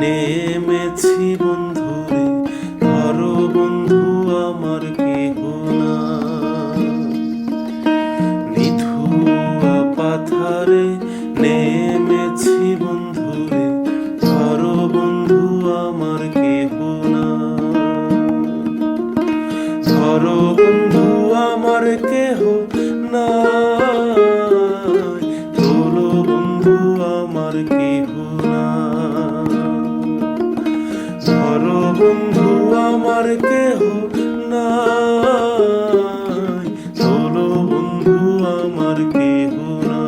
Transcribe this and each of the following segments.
নেমেছি বন্ধু রে ধরো বন্ধু, আমার কেহ না নিথুয়া পাথারে নেমেছি বন্ধু রে ধরো বন্ধু, আমার কেহ না ধরো বন্ধু, আমার কেহ কেহ না চলো বন্ধু আমার কেহ না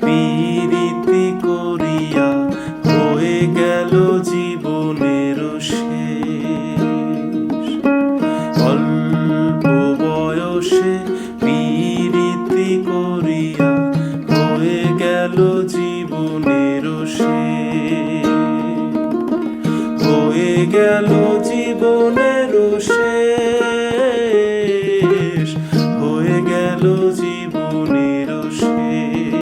পীড়িতি করিয়া হয়ে গেল জীবনের শেষ। অল্প বয়সে পীড়িতি করিয়া হয়ে গেল জীবনের শেষ। হয়ে গেল জীবনের